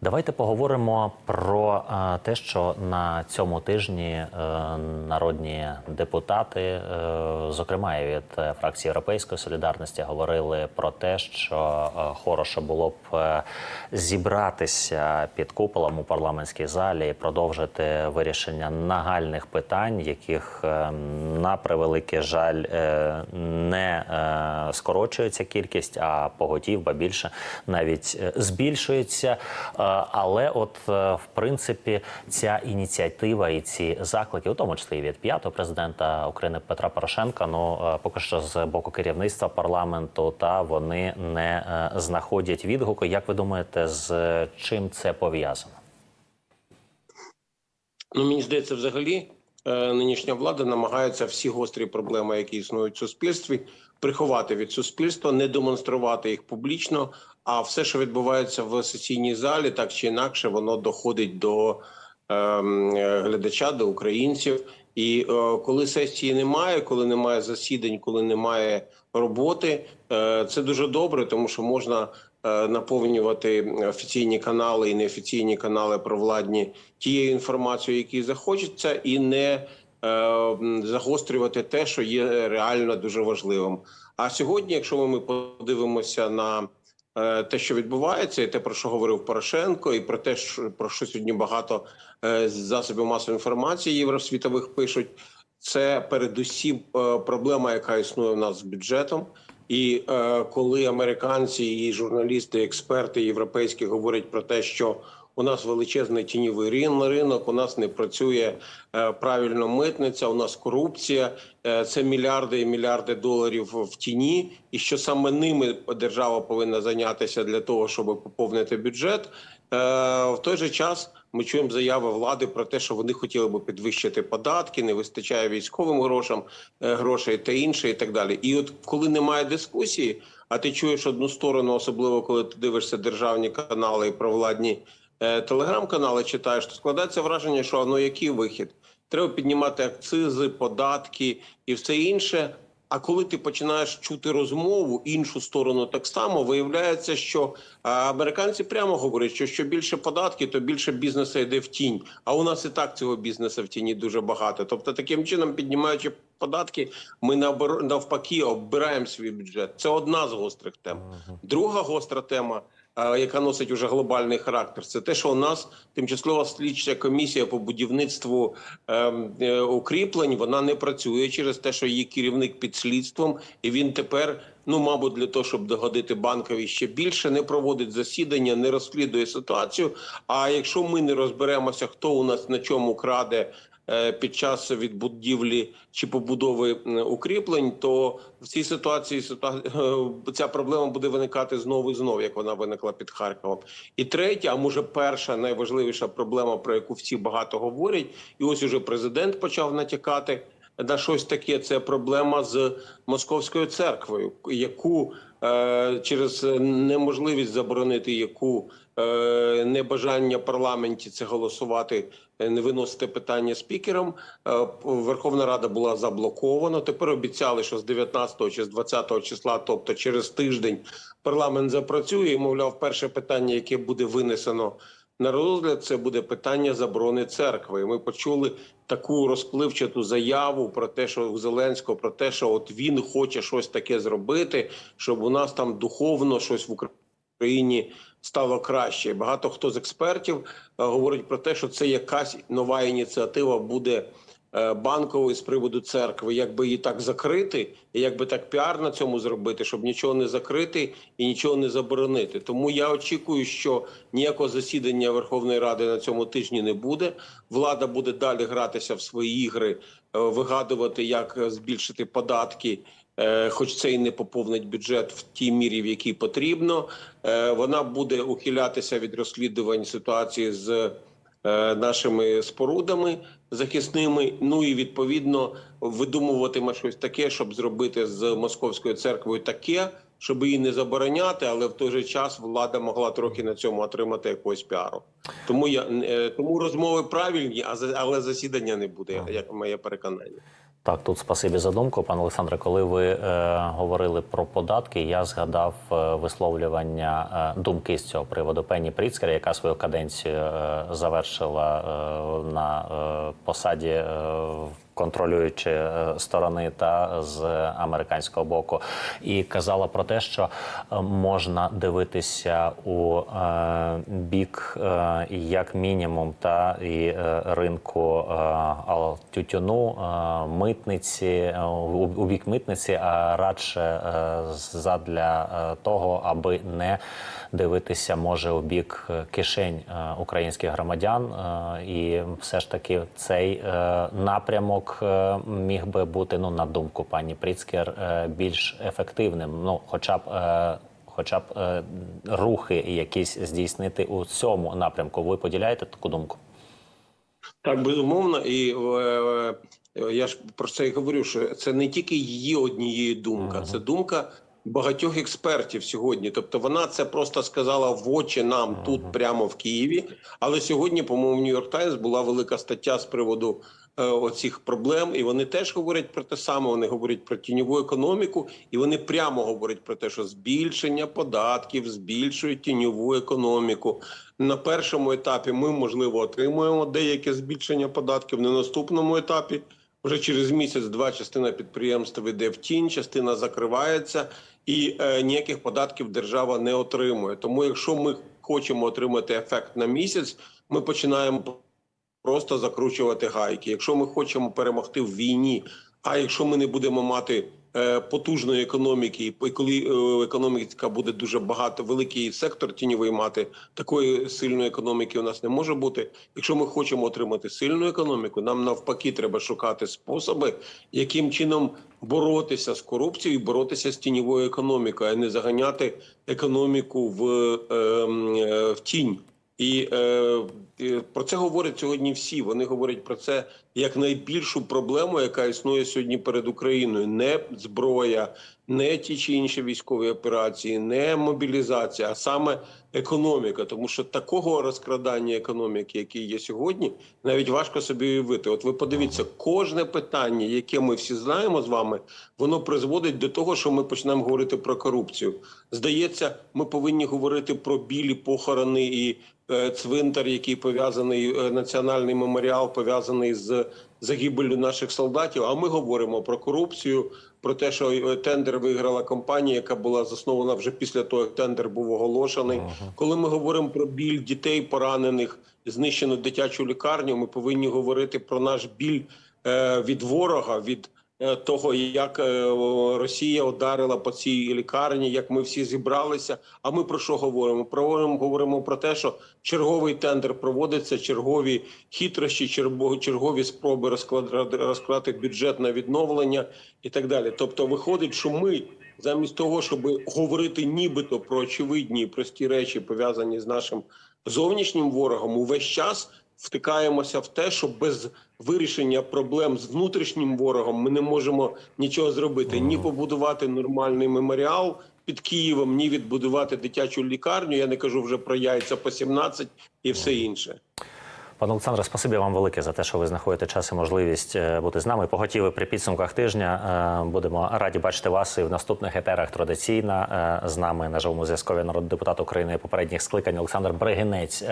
Давайте поговоримо про е, те, що на цьому тижні е, народні депутати, е, зокрема і від фракції Європейської солідарності, говорили про те, що хороше було б зібратися під куполом у парламентській залі і продовжити вирішення нагальних питань, яких на превеликий жаль не скорочується кількість, а поготів, ба більше навіть збільшується. Е, Але, от е, в принципі, ця ініціатива і ці заклики, у тому числі і від п'ятого президента України Петра Порошенка, ну е, поки що з боку керівництва парламенту, та вони не знаходять відгуку. Як ви думаєте, з чим це пов'язано? Ну, мені здається, взагалі нинішня влада намагається всі гострі проблеми, які існують в суспільстві, приховати від суспільства, не демонструвати їх публічно. А все, що відбувається в сесійній залі, так чи інакше, воно доходить до е, глядача, до українців. І е, коли сесії немає, коли немає засідань, коли немає роботи, е, це дуже добре, тому що можна е, наповнювати офіційні канали і неофіційні канали провладні тією інформацією, які захочеться, і не е, загострювати те, що є реально дуже важливим. А сьогодні, якщо ми подивимося на те, що відбувається, і те, про що говорив Порошенко, і про те, що про що сьогодні багато е, засобів масової інформації євросвітових пишуть, це передусім е, проблема, яка існує в нас з бюджетом. І е, коли американці і журналісти, експерти європейські говорять про те, що у нас величезний тіньовий ринок, у нас не працює е, правильно митниця, у нас корупція, е, це мільярди і мільярди доларів в тіні, і що саме ними держава повинна зайнятися для того, щоб поповнити бюджет. Е, в той же час ми чуємо заяви влади про те, що вони хотіли би підвищити податки, не вистачає військовим грошам грошей та інше, і так далі. І от коли немає дискусії, а ти чуєш одну сторону, особливо коли ти дивишся державні канали і провладні телеграм-канали, читаєш, то складається враження, що ну який вихід? Треба піднімати акцизи, податки і все інше. А коли ти починаєш чути розмову іншу сторону, так само виявляється, що американці прямо говорять, що що більше податки, то більше бізнесу йде в тінь. А у нас і так цього бізнесу в тіні дуже багато. Тобто, таким чином, піднімаючи податки, ми навпаки оббираємо свій бюджет. Це одна з гострих тем. Друга гостра тема. Яка носить уже глобальний характер, це те, що у нас тимчасова слідча комісія по будівництву ем, е, укріплень. Вона не працює через те, що її керівник під слідством, і він тепер, ну мабуть, для того, щоб догодити банкові ще більше, не проводить засідання, не розслідує ситуацію. А якщо ми не розберемося, хто у нас на чому краде під час відбудівлі чи побудови укріплень, то в цій ситуації ситуа- е, ця проблема буде виникати знову і знову, як вона виникла під Харковом. І третя, а може перша найважливіша проблема, про яку всі багато говорять, і ось уже президент почав натякати на щось таке. Це проблема з московською церквою, яку е, через неможливість заборонити яку е, небажання парламенті це голосувати, е, не виносити питання спікером. Е, Верховна Рада була заблокована. Тепер обіцяли, що з 19 чи з 20 числа, тобто через тиждень, парламент запрацює. І, мовляв, перше питання, яке буде винесено на розгляд, це буде питання заборони церкви. Ми почули таку розпливчату заяву про те, що у Зеленського про те, що от він хоче щось таке зробити, щоб у нас там духовно щось в Україні стало краще. Багато хто з експертів е, говорить про те, що це якась нова ініціатива буде банкової з приводу церкви, якби її так закрити, і якби так піар на цьому зробити, щоб нічого не закрити і нічого не заборонити. Тому я очікую, що ніякого засідання Верховної Ради на цьому тижні не буде. Влада буде далі гратися в свої ігри, е, вигадувати, як е, збільшити податки. Е, Хоч це і не поповнить бюджет в тій мірі, в якій потрібно, Е, вона буде ухилятися від розслідувань ситуації з е, нашими спорудами захисними. Ну і відповідно видумуватиме щось таке, щоб зробити з московською церквою таке, щоб її не забороняти, але в той же час влада могла трохи на цьому отримати якогось піару. Тому я е, тому розмови правильні, але засідання не буде, як моє переконання. Так, тут спасибі за думку, пане Олександре. Коли ви е, говорили про податки, я згадав е, висловлювання е, думки з цього приводу Пенні Пріцкер, яка свою каденцію е, завершила е, на е, посаді. Е, контролюючи е, сторони та з американського боку, і казала про те, що е, можна дивитися у е, бік, е, як мінімум, та і е, ринку е, тютюну, е, митниці е, у, бік митниці, а радше е, задля е, того, аби не дивитися може у бік е, кишень е, українських громадян, Е, і все ж таки цей е, напрямок е, міг би бути, ну на думку пані Пріцкер, е, більш ефективним. Ну, хоча б. е, Хоча б е, рухи якісь здійснити у цьому напрямку. Ви поділяєте таку думку? Так, безумовно, і е, е, я ж про це і говорю, що це не тільки її однієї думка, це думка багатьох експертів сьогодні. Тобто вона це просто сказала в очі нам тут, прямо в Києві. Але сьогодні, по-моєму, Нью-Йорк Таймс була велика стаття з приводу е, оцих проблем, і вони теж говорять про те саме. Вони говорять про тіньову економіку, і вони прямо говорять про те, що збільшення податків збільшує тіньову економіку. На першому етапі ми можливо отримуємо деяке збільшення податків. На наступному етапі вже через місяць-два частина підприємств йде в тінь, частина закривається, і е, ніяких податків держава не отримує. Тому, якщо ми хочемо отримати ефект на місяць, ми починаємо просто закручувати гайки. Якщо ми хочемо перемогти в війні, а якщо ми не будемо мати потужної економіки, і коли е, економіка буде дуже багато, великий сектор тіньовий мати такої сильної економіки у нас не може бути. Якщо ми хочемо отримати сильну економіку, нам навпаки треба шукати способи, яким чином боротися з корупцією, боротися з тіньовою економікою, а не заганяти економіку в, е, е, в тінь. І е, е, про це говорять сьогодні всі. Вони говорять про це як найбільшу проблему, яка існує сьогодні перед Україною. Не зброя, не ті чи інші військові операції, не мобілізація, а саме економіка. Тому що такого розкрадання економіки, яке є сьогодні, навіть важко собі уявити. От ви подивіться, кожне питання, яке ми всі знаємо з вами, воно призводить до того, що ми почнемо говорити про корупцію. Здається, ми повинні говорити про білі похорони і е, цвинтар, який пов'язаний е, національний меморіал, пов'язаний з загибелью наших солдатів. А ми говоримо про корупцію, про те, що е, тендер виграла компанія, яка була заснована вже після того, як тендер був оголошений. Коли ми говоримо про біль дітей поранених, знищену дитячу лікарню, ми повинні говорити про наш біль е, від ворога. від того, як е, Росія ударила по цій лікарні, як ми всі зібралися. А ми про що говоримо? Про говоримо про те, що черговий тендер проводиться, чергові хитрощі, чергові спроби розкладати, розкладати бюджет на відновлення і так далі. Тобто, виходить, що ми замість того, щоб говорити нібито про очевидні прості речі, пов'язані з нашим зовнішнім ворогом, увесь час втикаємося в те, що без вирішення проблем з внутрішнім ворогом ми не можемо нічого зробити. Ні побудувати нормальний меморіал під Києвом, ні відбудувати дитячу лікарню. Я не кажу вже про яйця по 17 і все інше. Пане Олександре, спасибі вам велике за те, що ви знаходите час і можливість е, бути з нами. Поготіли при підсумках тижня. Е, Будемо раді бачити вас і в наступних етерах. Традиційно е, з нами на живому зв'язкові народний депутат України попередніх скликань Олександр Бригинець.